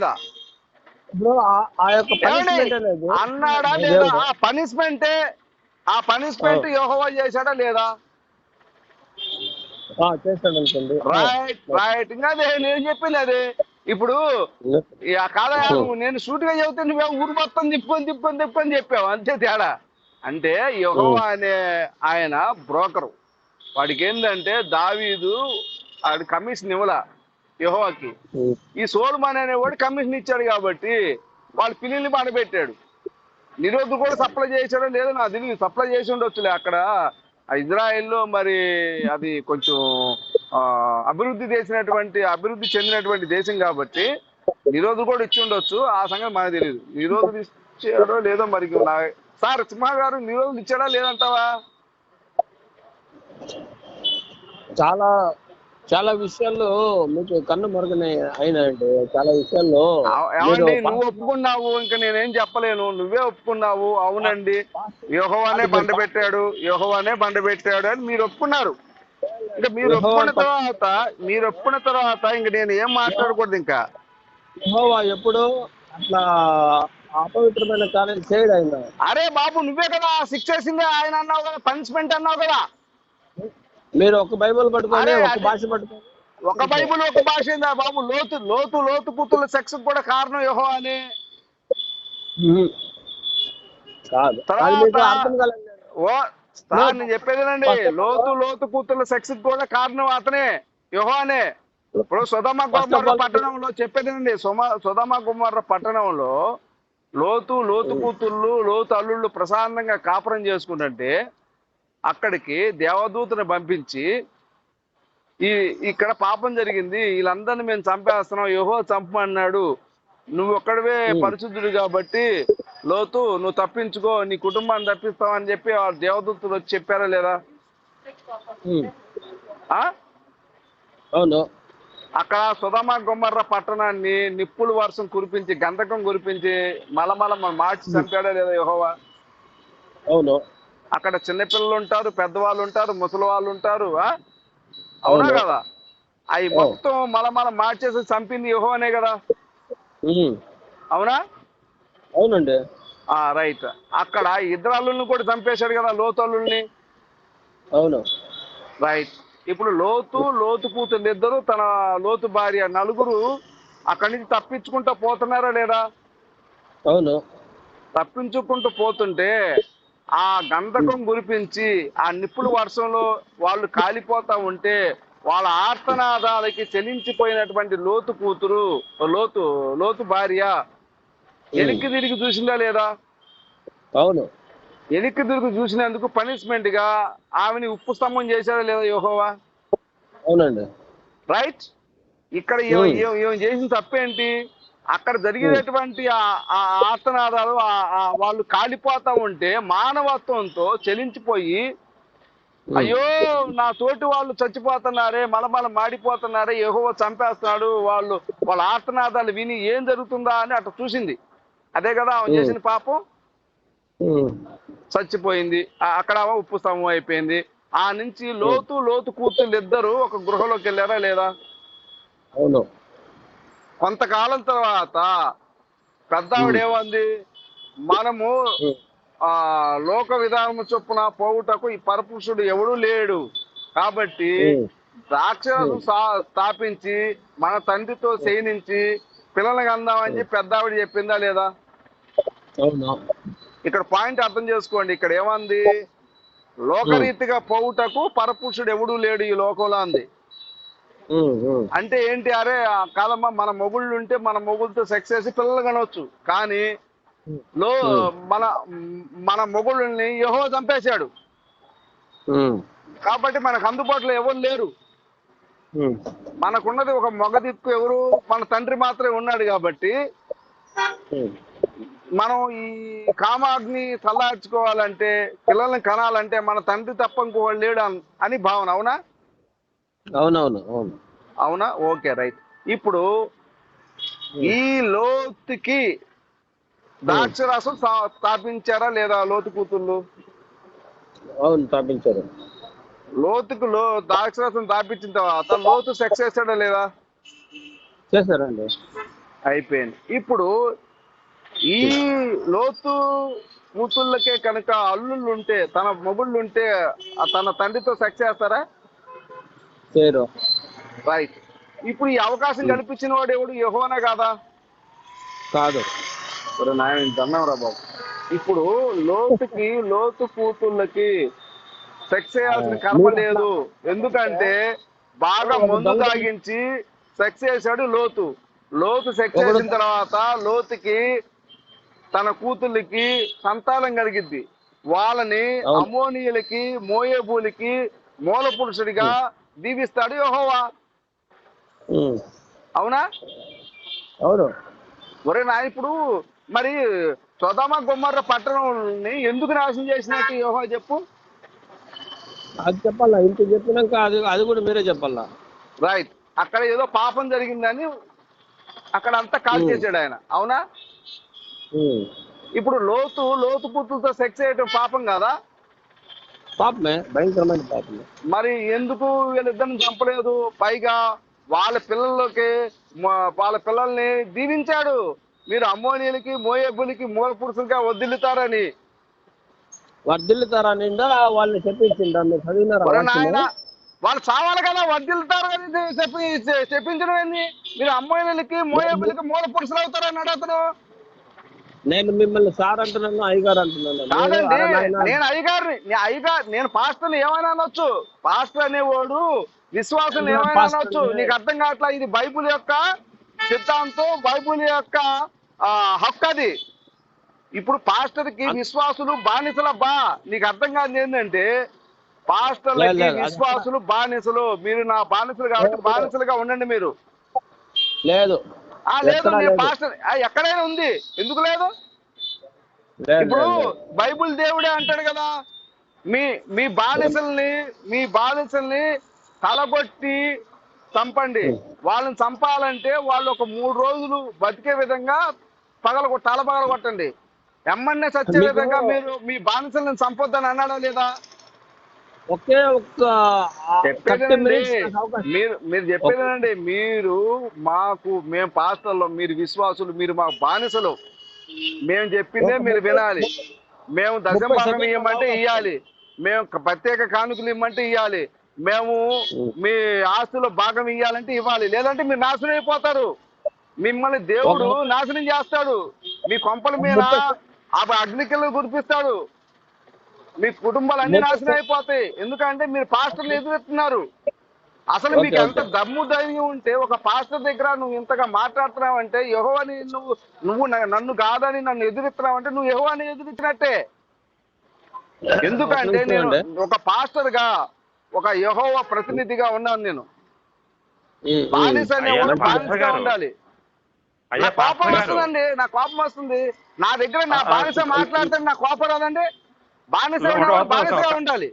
లేదా ఇప్పుడు ఆ- ఆ యొక్క ఏమండి? పనిష్మెంట్ అనేది అన్నాడా లేదా? ఆ పనిష్మెంటే ఆ పనిష్మెంట్ యెహోవా చేశాడా లేదా? అనుకోండి. రైట్ రైట్ ఇంకా అదే నేను చెప్పింది అదే. ఇప్పుడు ఈ ఆ కాదా నువ్వు నేను సూట్గా చెబితే నువ్వే ఊరు మొత్తం తిప్పుకొని తిప్పుకొని తిప్పుకొని చెప్పావు. అంతే తేడా. అంటే యెహోవా అనే ఆయన బ్రోకరు. వాడికి ఏంటంటే దావీదు ఆడి కమిషన్ ఇవ్వలా. యహోవాకి. ఈ సోల్మాన్ అనేవాడు కమిషన్ ఇచ్చాడు కాబట్టి వాళ్ళ పిల్లల్ని పడబెట్టాడు నిరోధు కూడా సప్లై చేశాడో లేదో నా తెలియదు సప్లై చేసి ఉండొచ్చులే అక్కడ. ఇజ్రాయెల్లో మరి అది కొంచెం అభివృద్ధి చేసినటువంటి అభివృద్ధి చెందినటువంటి దేశం కాబట్టి నిరోధు కూడా ఇచ్చి ఉండొచ్చు. ఆ సంగతి మనకు తెలియదు నిరోధం ఇచ్చాడో లేదో మరి సార్ సింహ గారు నిరోధులు ఇచ్చాడా లేదంటావా? చాలా చాలా విషయాల్లో మీకు కన్ను మరుగున అయినాయండి. చాలా విషయాల్లో నువ్వు ఒప్పుకున్నావు ఇంకా నేనేం చెప్పలేను. నువ్వే ఒప్పుకున్నావు అవునండి. యోహోవానే బండ పెట్టాడు యోహోవానే బండ పెట్టాడు అని మీరు ఒప్పుకున్నారు. ఇంకా మీరు ఒప్పుకున్న తర్వాత మీరు ఒప్పుకున్న తర్వాత ఇంక నేను ఏం మాట్లాడకూడదు ఇంకా? యెహోవా ఎప్పుడు అట్లా అపవిత్రమైన కార్యం చేయడు ఆయన అరే బాబు నువ్వే కదా శిక్ష వేసింది ఆయన అన్నావు కదా పనిష్మెంట్ అన్నావు కదా. మీరు ఒక బైబిల్ పట్టుకొని ఒక భాష పట్టుకొని. ఒక బైబుల్ ఒక భాష ఏందా బాబు? లోతు లోతు లోతు కూతుల సెక్స్ కూడా కారణం యహో అని నేను చెప్పేదేనండి లోతు లోతు కూతుర్ల సెక్స్ కూడా కారణం అతనే యోహానే ఇప్పుడు సుధమ కుమార పట్టణంలో చెప్పేదేనండి సుమ సుధమ కుమార పట్టణంలో లోతు లోతు కూతుళ్ళు లోతు అల్లుళ్ళు ప్రశాంతంగా కాపురం చేసుకుంటుంటే అక్కడికి దేవదూతని పంపించి ఈ ఇక్కడ పాపం జరిగింది వీళ్ళందరినీ మేము చంపేస్తున్నాం యహో చంపమన్నాడు. నువ్వు ఒక్కడివే పరిశుద్ధుడు కాబట్టి లోతు నువ్వు తప్పించుకో నీ కుటుంబాన్ని తప్పిస్తావు అని చెప్పి ఆ దేవదూతలు వచ్చి చెప్పారా లేదా? అవును. అక్కడ సుధమ గుమ్మర్ర పట్టణాన్ని నిప్పులు వర్షం కురిపించి గంధకం కురిపించి మలమల మార్చి చంపాడా లేదా యహోవా? అవును. అక్కడ చిన్నపిల్లలు ఉంటారు పెద్దవాళ్ళు ఉంటారు ముసలి వాళ్ళు ఉంటారు అవునా. కదా? అవి మొత్తం మలమల మార్చేసి చంపింది యహోవనే కదా. అవునా? అవునండి. ఆ రైట్. అక్కడ ఇద్దరు అల్లుల్ని కూడా చంపేశాడు కదా లోతు అల్లుల్ని? అవును. రైట్. ఇప్పుడు లోతు లోతు కూతురు ఇద్దరు తన లోతు భార్య నలుగురు అక్కడి నుంచి తప్పించుకుంటూ పోతున్నారా లేదా? అవును. తప్పించుకుంటూ పోతుంటే ఆ గంధకం గురిపించి ఆ నిప్పుల వర్షంలో వాళ్ళు కాలిపోతా ఉంటే వాళ్ళ ఆర్తనాదాలకి చెలించిపోయినటువంటి లోతు కూతురు లోతు లోతు భార్య వెనక్కి తిరిగి చూసిందా లేదా? అవును. వెనక్కి తిరిగి చూసినందుకు పనిష్మెంట్గా ఆమెని ఉప్పు స్తంభం చేశారా లేదా యోహోవా? అవునండి. రైట్. ఇక్కడ ఈమె చేసిన తప్పేంటి? అక్కడ జరిగేటటువంటి ఆ- ఆ ఆర్తనాదాలు ఆ- ఆ వాళ్ళు కాలిపోతా ఉంటే మానవత్వంతో చెలించిపోయి అయ్యో నా తోటి వాళ్ళు చచ్చిపోతున్నారే మలమల మాడిపోతున్నారే యెహోవా చంపేస్తున్నాడు వాళ్ళు వాళ్ళ ఆర్తనాదాలు విని ఏం జరుగుతుందా అని అట్లా చూసింది. అదే కదా ఆమె చేసిన పాపం. చచ్చిపోయింది. అక్కడ ఉప్పు స్తంభం అయిపోయింది. ఆ నుంచి లోతు లోతు కూతుళ్ళు ఇద్దరు ఒక గృహలోకి వెళ్ళారా లేదా? అవును. కొంతకాలం తర్వాత పెద్ద ఆవిడ ఏమంది మనము. ఆ లోక విధానము చొప్పున పోవుటకు ఈ పరపురుషుడు ఎవడు లేడు. కాబట్టి స్థా- స్థాపించి మన తండ్రితో శయనించి పిల్లలకి అందామని చెప్పి పెద్ద ఆవిడ చెప్పిందా లేదా? ఇక్కడ పాయింట్ అర్థం చేసుకోండి. ఇక్కడ ఏమంది? లోకరీతిగా పోవుటకు పరపురుషుడు ఎవడు లేడు ఈ లోకంలో అంది. అంటే ఏంటి? అరే ఆ కాదమ్మా మన మొగుళ్ళు ఉంటే మన మొగుళ్ళతో సెక్స్ చేసి పిల్లలు కనవచ్చు. కానీ లో మన మన మొగుళ్ళని యహో చంపేశాడు. కాబట్టి మనకు అందుబాటులో ఎవరు లేరు. మనకున్నది ఒక మగ దిక్కు ఎవరు? మన తండ్రి మాత్రమే ఉన్నాడు కాబట్టి. మనం ఈ కామాగ్ని చల్లార్చుకోవాలంటే పిల్లల్ని కనాలంటే మన తండ్రి తప్ప ఇంకోవాడు లేడు అని భావన అవునా? అవునవును అవును. అవునా? Okay right. ఇప్పుడు ఈ లోతుకి ద్రాక్షరసం స్థా- స్థాపించారా లేదా లోతు కూతుళ్ళు? అవును స్థాపించారు. లోతుకు లో ద్రాక్షరసం స్థాపించిన తర్వాత లోతు సెక్స్ చేస్తాడా లేదా? చేశారండి అయిపోయింది. ఇప్పుడు ఈ లోతు కూతుళ్ళకే కనుక అల్లుళ్ళు ఉంటే తన మొగుళ్ళు ఉంటే తన తండ్రితో సెక్స్ చేస్తారా? చేయరు రైట్ ఇప్పుడు ఈ అవకాశం కల్పించిన వాడు ఎవడు? యెహోవానే కాదా? కాదు. నాయన దండం రా బాబు. ఇప్పుడు లోతుకి లోతు కూతుళ్ళకి సెక్స్ చేయాల్సిన కర్మ లేదు. ఎందుకంటే బాగా మందు తాగించి సెక్స్ చేశాడు లోతు. లోతు సెక్స్ చేసిన తర్వాత లోతుకి తన కూతుళ్ళకి సంతానం కలిగిద్ది. వాళ్ళని. అమోనియులకి మోయేబులకి మూల పురుషుడిగా దీవిస్తాడు యెహోవా. అవునా? అవును. ఒరే నా ఇప్పుడు మరి సొదమ గుమ్మర్ర పట్టణంని ఎందుకు నాశనం చేసినట్టు యోహో చెప్పు. అది చెప్పాలా? ఇంత చెప్పినాక అది అది కూడా మీరే చెప్పాలా? రైట్ అక్కడ ఏదో పాపం జరిగిందని అక్కడ అంతా కాల్. చేశాడు ఆయన. అవునా. ఇప్పుడు లోతు లోతు పుత్రులతో సెక్స్ చేయటం పాపం కదా? పాపమే భయంకరమైన పాపమే. మరి ఎందుకు వీళ్ళిద్దరిని చంపలేదు? పైగా వాళ్ళ పిల్లలకి మ- వాళ్ళ పిల్లల్ని దీవించాడు. మీరు అమ్మోనియలకి మోయబ్బులకి మూల పురుషులుగా వదిలితారని. వర్ధిల్లుతారా నిండా వాళ్ళని చెప్పించిందా మీరు చదివినారా వాళ్ళు చావాలి కదా వదిలితారు అని చెప్పి చెప్పించడం ఏంది? మీరు అమ్మాయిలకి మోయబ్బులకి మూల పురుషులు అవుతారని అతను నేను మిమ్మల్ని సార్ అంటున్నాను అయ్యగారు అంటున్నాను. నేను అయ్యగారిని నేను అయ్యగారు నేను పాస్టర్ని ఏమైనా అనొచ్చు? పాస్టర్ అనేవాడు విశ్వాసం ఏమైనా. అనొచ్చు? నీకు అర్థం కావట్లా? ఇది బైబుల్ యొక్క సిద్ధాంతం బైబుల్ యొక్క హక్కు అది. ఇప్పుడు పాస్టర్కి విశ్వాసులు బానిసలబ్బా నీకు అర్థం కాదు ఏంటంటే పాస్టర్లకి అది విశ్వాసులు బానిసలు. మీరు నా బానిసలు కాబట్టి. బానిసలుగా ఉండండి మీరు. లేదు. లేదు నేను. పాస్టర్ ఎక్కడైనా ఉంది. ఎందుకు లేదు? ఇప్పుడు. బైబుల్ దేవుడే అంటాడు కదా మీ మీ బానిసల్ని మీ బానిసల్ని తలగొట్టి చంపండి. వాళ్ళని చంపాలంటే వాళ్ళు ఒక మూడు రోజులు బతికే విధంగా పగల తల పగల కొట్టండి. ఎమ్మన్నే చచ్చే విధంగా మీరు మీ బానిసల్ని చంపొద్దని అన్నాడా లేదా? ఒకే ఒక్క మీరు మీరు చెప్పేదేనండి మీరు మాకు మేము పాస్టర్లు మీరు విశ్వాసులు మీరు మాకు బానిసలు. మేము చెప్పిందే మీరు వినాలి. మేము దశం ముప్పై భాగం సెకండ్లు ఇవ్వమంటే ఇవ్వాలి మేము ప్రత్యేక కానుకలు ఇవ్వమంటే ఇవ్వాలి మేము మీ ఆస్తులో భాగం ఇవ్వాలంటే ఇవ్వాలి. లేదంటే మీరు నాశనం అయిపోతారు. మిమ్మల్ని దేవుడు నాశనం చేస్తాడు. మీ కొంపల మీద ఆ అగ్నికలు కురిపిస్తాడు. మీ కుటుంబాలు అన్ని నాశనం అయిపోతాయి ఎందుకంటే మీరు పాస్టర్లు ఎదురెత్తున్నారు అసలు మీకు ఎంత ఓకే. దమ్ము ధైర్యం ఉంటే ఒక పాస్టర్ దగ్గర నువ్వు ఇంతగా మాట్లాడుతున్నావంటే యెహోవాని నువ్వు నువ్వు నన్ను కాదని నన్ను ఎదురెత్తున్నావంటే నువ్వు యెహోవాని ఎదురెత్తినట్టే ఎందుకంటే నేను. ఒక పాస్టర్గా ఒక యహోవ ప్రతినిధిగా ఉన్నాను నేను. బానిస బానిసగా. ఉండాలి నా కోపం వస్తుందండి నా కోపం వస్తుంది నా దగ్గర నా బానిస మాట్లాడితే నా కోపం రాదండి బానిసగా ఉండాలి.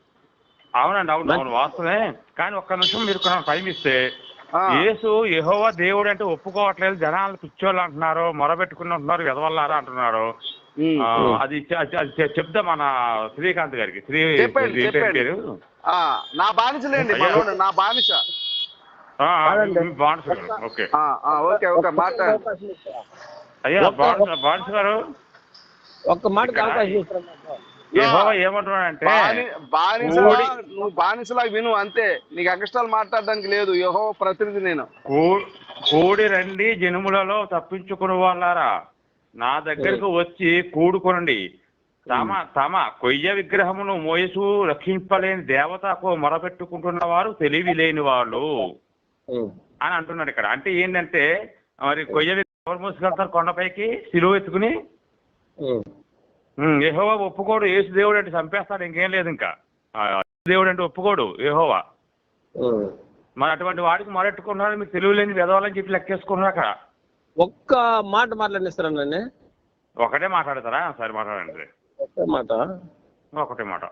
అవునండి అవును అవును వాస్తవే కానీ ఒక్క నిమిషం మీరు కొంచెం టైం ఇస్తే. యేసు యెహోవా దేవుడు అంటే ఒప్పుకోవట్లేదు జనాలు పిచ్చోళ్ళు అంటున్నారు మొరబెట్టుకుని ఉంటున్నారు ఎదవల్లారా అంటున్నారు. అది అది చెప్తా మన శ్రీకాంత్ గారికి. శ్రీ పేరు? నా బానిసలేండి నా బానిస. బానిస గారు ఓకే. ఆ, ఆ, ఓకే ఓకే ఇస్తారా? అయ్యా ఒక్క- బానిస బానిస గారు? ఒక్క ఇక్కడ. అవకాశం ఏమంటున్నాడంటే నువ్వు బానిసలా విను అంతే. నీకు ఎక్స్ట్రాలు మాట్లాడడానికి లేదు యహో ప్రతినిధి నేను. కూడి రండి జనుములలో తప్పించుకుని వాళ్ళారా? నా దగ్గరకు వచ్చి కూడుకొనండి. తమ తమ కొయ్య విగ్రహమును మోయసు రక్షింపలేని దేవతకు మొరపెట్టుకుంటున్న వారు తెలివి లేని వాళ్ళు అని అంటున్నాడు ఇక్కడ. అంటే ఏంటంటే మరి కొయ్య విగ్రహం ఎవరు మోసుకెళ్తారు కొండపైకి? సిలువ ఎత్తుకుని? యెహోవా ఒప్పుకోడు యేసు దేవుడు అంటే చంపేస్తాడు ఇంకేం లేదు ఇంకా. దేవుడు అంటే ఒప్పుకోడు యెహోవా. మరి అటువంటి వాడికి మొరెట్టుకుంటున్నారు మీరు తెలివి లేని విధవాలని చెప్పి లెక్కేసుకున్నారు అక్కడ. ఒక్క మాట మాట్లాడిస్తారా నన్ను? ఒకటే మాట్లాడతారా? సరే మాట్లాడండి. మాట? ఒకటే మాట.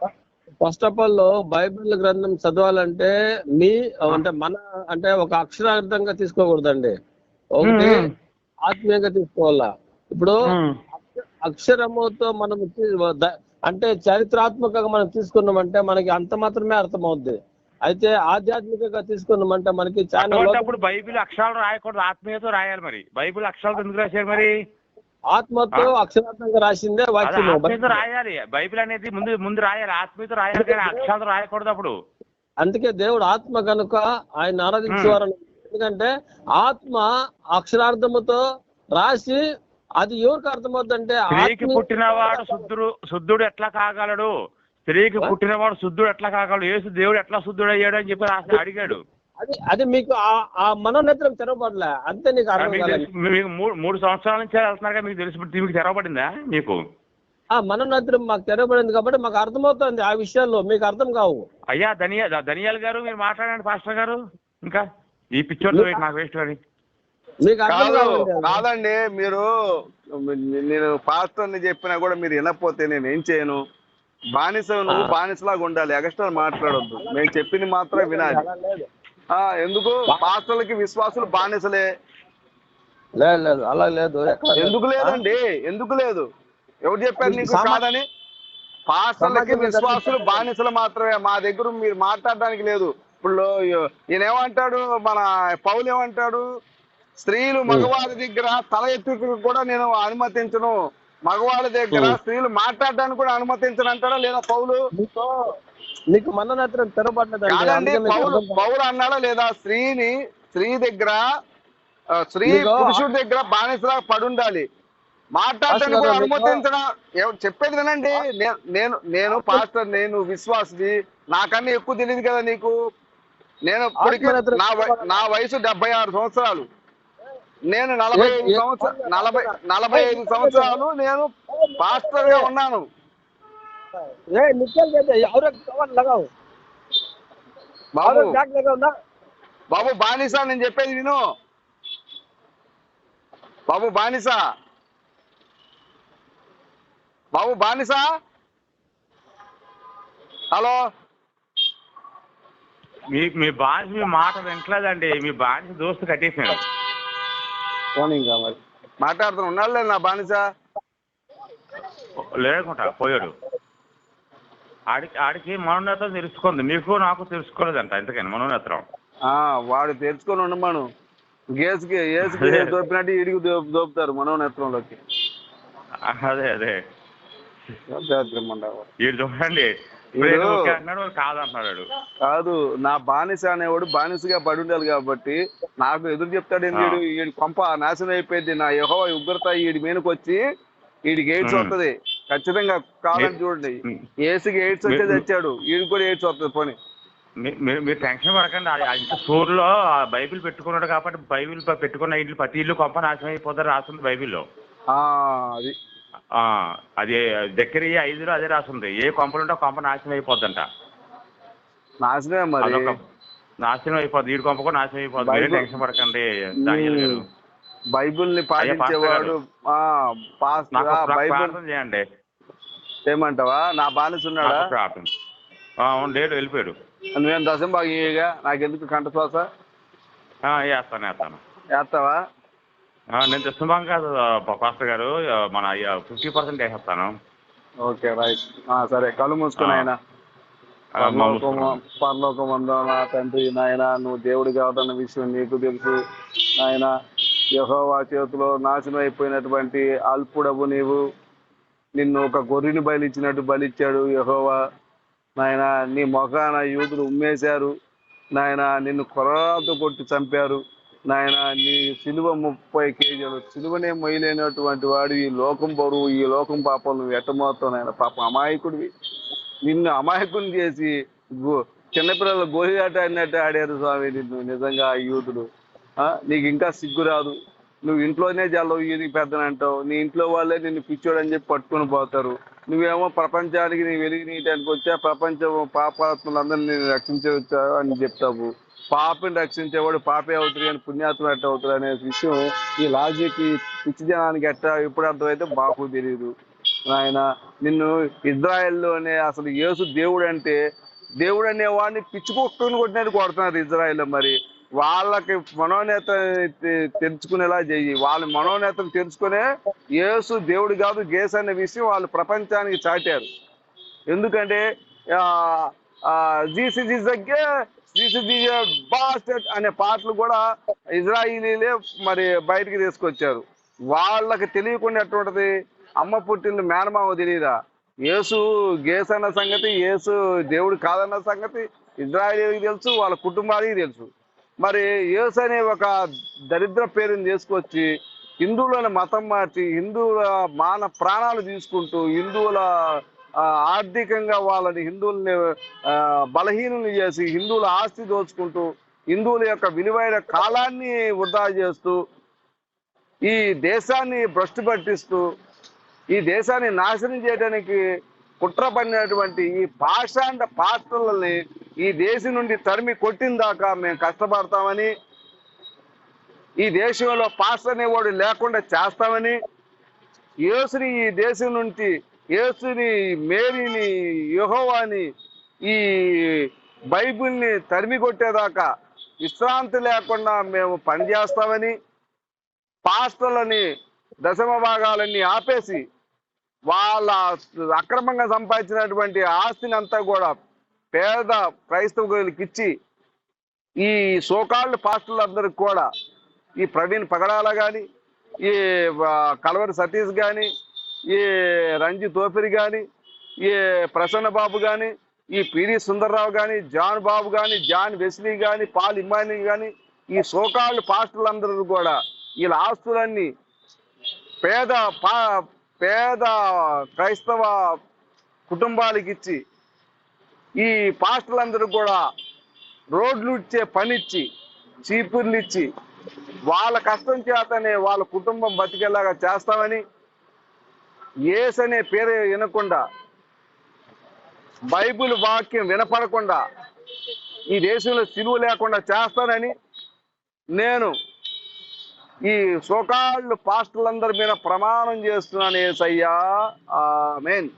ఫస్ట్ ఆఫ్ ఆల్ బైబిల్ గ్రంథం చదవాలంటే మీ అంటే మన అంటే ఒక అక్షరార్థంగా తీసుకోకూడదండి. ఒకటి. ఆత్మీయంగా తీసుకోవాలా? ఇప్పుడు అక్షరముతో మనం అంటే చరిత్రాత్మకంగా మనం తీసుకున్నామంటే మనకి అంత మాత్రమే అర్థమవుద్ది. అయితే ఆధ్యాత్మికంగా తీసుకున్నామంటే మనకి చాలా బైబిల్ అక్షరాలు రాయకూడదు ఆత్మీయతో రాయాలి మరి. బైబిల్ అక్షరాలు ఎందుకు రాశారు మరి? ఆత్మతో అక్షరార్థంగా రాసిందే వాక్యం రాయాలి. బైబిల్ అనేది ముందు ముందు రాయాలి. ఆత్మీయతో రాయాలి కానీ అక్షరాలు రాయకూడదు అప్పుడు. అందుకే దేవుడు ఆత్మ కనుక ఆయన ఆరాధించేవారు ఎందుకంటే ఆత్మ అక్షరార్థముతో రాసి అది ఎవరికి అర్థమవుతుందంటే స్త్రీకి పుట్టినవాడు శుద్ధుడు శుద్ధుడు ఎట్లా కాగలడు? స్త్రీకి పుట్టినవాడు శుద్ధుడు ఎట్లా కాగలడు? యేసు దేవుడు ఎట్లా శుద్ధుడు అయ్యాడు అని చెప్పి రాసి అడిగాడు. అది అది మీకు ఆ- మనోనేత్రం తెరవబడలే. అంతే నీకు అర్థం మీకు మూడు సంవత్సరాల నుంచి వెళ్తున్నారు మీకు తెలుసు మీకు తెరవబడిందా మీకు? ఆ మనోనేత్రం మాకు తెరవబడింది కాబట్టి మాకు అర్థమవుతుంది ఆ విషయాల్లో మీకు అర్థం కావు. అయ్యా ధనియా ధనియాల్ గారు మీరు మాట్లాడండి పాస్టర్ గారు. ఇంకా ఈ పిక్చర్ నాకు వేస్ట్ అని కాదండి మీరు నేను పాస్టర్ని చెప్పినా కూడా మీరు వినకపోతే నేను ఏం చేయను? బానిస నువ్వు బానిసలాగా ఉండాలి ఎగస్ట్రా మాట్లాడొద్దు. నేను చెప్పింది మాత్రమే వినాలి. ఎందుకు? పాస్టర్లకి విశ్వాసులు బానిసలే. లేదు లేదు అలా లేదు. ఎందుకు లేదండి? ఎందుకు లేదు? ఎవరు చెప్పారు నీకు కాదని? పాస్టర్లకి విశ్వాసులు బానిసలు మాత్రమే. మా దగ్గర మీరు మాట్లాడడానికి లేదు. ఇప్పుడు ఈయన ఏమంటాడు మన పౌలు ఏమంటాడు స్త్రీలు మగవారి దగ్గర తల ఎత్తుకు కూడా నేను అనుమతించను. మగవాళ్ళ దగ్గర స్త్రీలు మాట్లాడడానికి కూడా అనుమతించను అంటాడా లేదా పౌలు? నీకు అందుకే మీకు పౌలు అన్నాడా లేదా? స్త్రీని స్త్రీ దగ్గర స్త్రీ పురుషుడి దగ్గర బానిసలా పడుండాలి. మాట్లాడటానికి కూడా అనుమతించడం చెప్పేది వినండి. నేను నేను పాస్టర్ నేను విశ్వాసది నాకన్నా ఎక్కువ తెలియదు కదా నీకు. నేను ఇప్పటికి నా వయసు డెబ్బై ఆరు సంవత్సరాలు. నేను నలభై ఐదు సంవత్సరాలు నలభై నలభై ఐదు సంవత్సరాలు నేను పాస్టర్గా ఉన్నాను. ఏ బాబు. బాబు బానిస నేను చెప్పేది విను. బాబు బానిస. బాబు బానిస. హలో. మీ మీ బానిస మీ మాట వింటలేదండి మీ బానిస దోస్తు కట్టేసాడు ఫోన్ ఇంకా మరి. మాట్లాడుతున్నా. ఉన్నాడులే నా బానిస? లేకుంటా పోయాడు. ఆడికి ఆడికి మనోనేత్రం తెలుసుకుంది. మీకు నాకు తెలుసుకోలేదంట ఎందుకని మనోనేత్రం. ఆ వాడు తెరుచుకొని ఉండమను గేసుకి ఏసుకి దోపినట్టు ఇడికి దోపు దోపుతారు మనోనేత్రంలోకి. అదే అదే? వీడు చూడండి కాదు నా బానిస అనేవాడు బానిసగా పడి ఉండాలి కాబట్టి నాకు ఎదురు చెప్తాడు వీడు వీడి కొంప నాశనం అయిపోయింది. నా యహో ఉగ్రత వీడి మీదకి వచ్చి వీడికి ఎయిడ్స్. వస్తది. ఖచ్చితంగా కావాలని చూడండి. ఏసుకి ఎయిడ్స్ వచ్చేది వచ్చాడు వీడికి కూడా ఎయిడ్స్ వస్తుంది పోనీ. మీరు మీరు టెన్షన్ పడకండి. ఆ- బైబిల్ పెట్టుకున్నాడు కాబట్టి బైబిల్ పెట్టుకున్న ఇల్లు ప్రతి ఇల్లు కొంప నాశనం అయిపోతారు రాస్తుంది బైబిల్లో. అది. అది దగ్గర ఐదులో అదే రాస్తుంది ఏ కొంపలు ఉంటే కొంప నాశనం అయిపోద్దంట. మరి. అదొక నాశనం అయిపోద్ది. వీడి కొంప కూడా నాశనం అయిపోద్ది. టెన్షన్ పడకండి బైబిల్ని పాటించేవాడు బైబిల్ చేయండి. ఏమంటావా? నా బానిస ఉన్నాడా? నాకు ప్రార్థన. ఆ, అవును లేడు వెళ్ళిపోయాడు. నువ్వేం దశం బాగా నాకెందుకు కంఠశ్వాస ఆ, వేస్తాను వేస్తాను. వేస్తావా? నేను తెస్తున్నాం కాదు పాస్టర్ గారు మన ఫిఫ్టీ పర్సెంట్ వేసేస్తాను. Okay right. ఆ, సరే కళ్ళు మూసుకుని. ఆయన ముస్లిం. పరలోకమందు నా తండ్రి నాయన నువ్వు దేవుడు కావదన్న విషయం నీకు తెలుసు. నాయన యెహోవా చేతిలో నాశనం అయిపోయినటువంటి అల్పుడవు నీవు. నిన్ను ఒక గొర్రెని బలిచ్చినట్టు బలిచ్చాడు యెహోవా. నాయన నీ మొఖాన యూదులు ఉమ్మేశారు. నాయన నిన్ను కొరతో కొట్టి చంపారు. నాయన నీ సిలువ ముప్పై కేజీలు. సిలువనే మొయ్యలేనటువంటి వాడు ఈ లోకం బరువు ఈ లోకం పాపం నువ్వు ఎట్టమోతావు నాయన? పాపం అమాయకుడివి. నిన్ను అమాయకుని చేసి గో చిన్నపిల్లలు గోలియాట అన్నట్టు ఆడారు స్వామి నిన్ను నిజంగా ఆ యూతుడు. ఆ, నీకు ఇంకా సిగ్గు రాదు. నువ్వు ఇంట్లోనే జల్లవు ఇది పెద్దనంటావు నీ ఇంట్లో వాళ్ళే నిన్ను పిచ్చోడు అని చెప్పి పట్టుకొని పోతారు. నువ్వేమో ప్రపంచానికి నీ వెలిగి నీయటానికి వచ్చా ప్రపంచం పాపాత్మలందరినీ నేను రక్షించవచ్చా అని చెప్తావు. పాపని రక్షించేవాడు పాపే అవుతుంది అని పుణ్యాత్మ ఎట్ట అవుతుంది అనే విషయం ఈ లాజిక్ ఈ పిచ్చి జనానికి ఎట్ట ఎప్పుడు అర్థమైతే బాపు తెలియదు ఆయన నిన్ను ఇజ్రాయెల్లోనే అసలు యేసు దేవుడు అంటే దేవుడు అనేవాడిని పిచ్చి కుక్కను కొట్టినట్టు కొడుతున్నారు ఇజ్రాయెల్లో మరి. వాళ్ళకి మనోనేత తెలుసుకునేలా చెయ్యి. వాళ్ళ మనోనేతను తెలుసుకునే యేసు దేవుడు కాదు గేస్ అనే విషయం వాళ్ళు ప్రపంచానికి చాటారు. ఎందుకంటే ఆ, జీసీజీజగ్గే జీసీజీజే బాస్టెడ్ అనే పాటలు కూడా ఇజ్రాయిలీలే మరి బయటికి తీసుకొచ్చారు. వాళ్ళకి తెలియకుండా ఎటువంటిది అమ్మ పుట్టిన మేనమామ తెలియదా యేసు గేస్ అన్న సంగతి యేసు దేవుడు కాదన్న సంగతి ఇజ్రాయిలీకి తెలుసు వాళ్ళ కుటుంబానికి తెలుసు. మరి యేసు అనే ఒక దరిద్ర పేరుని తీసుకొచ్చి హిందువులను మతం మార్చి హిందువుల మాన ప్రాణాలు తీసుకుంటూ హిందువుల ఆర్థికంగా వాళ్ళని హిందువుల్ని ఆ, బలహీనులు చేసి హిందువుల ఆస్తి దోచుకుంటూ హిందువుల యొక్క విలువైన కాలాన్ని వృధా చేస్తూ ఈ దేశాన్ని భ్రష్టు పట్టిస్తూ ఈ దేశాన్ని నాశనం చేయడానికి కుట్ర పడినటువంటి ఈ పాషాండ పాత్రలని ఈ దేశం నుండి తరిమి కొట్టిన దాకా మేము కష్టపడతామని ఈ దేశంలో పాస్ అనేవాడు లేకుండా చేస్తామని యేసుని ఈ దేశం నుండి యేసుని మేరీని యుహోవాని ఈ బైబిల్ని తరిమి కొట్టేదాకా విశ్రాంతి లేకుండా మేము పనిచేస్తామని పాస్టర్లని దశమ భాగాలన్నీ ఆపేసి వాళ్ళ అక్రమంగా సంపాదించినటువంటి ఆస్తిని అంతా కూడా పేద క్రైస్తవులకు ఇచ్చి ఈ సోకాళ్ళు పాస్టర్లందరికి కూడా ఈ ప్రవీణ్ పగడాల కానీ ఈ కలవరి సతీష్ కానీ ఈ రంజి తోపిరి కానీ ఈ ప్రసన్న బాబు కానీ ఈ పిడి సుందర్రావు కానీ జాన్ బాబు కానీ జాన్ వెస్లీ కానీ పాల్ ఇమ్మాని కానీ ఈ సోకాళ్ళు పాస్టర్లందరూ కూడా వీళ్ళ ఆస్తులన్నీ పేద పా పేద క్రైస్తవ కుటుంబాలకు ఇచ్చి ఈ పాస్టర్లందరూ కూడా రోడ్లు ఇచ్చే పనిచ్చి చీపుర్లు ఇచ్చి వాళ్ళ కష్టం చేతనే వాళ్ళ కుటుంబం బతికేలాగా చేస్తామని ఏస్ అనే పేరు వినకుండా బైబిల్ వాక్యం వినపడకుండా ఈ దేశంలో సిలువ లేకుండా చేస్తానని నేను ఈ సోకాళ్ళు పాస్టర్లందరి మీద ప్రమాణం చేస్తున్నాను ఏసయ్యా. మెయిన్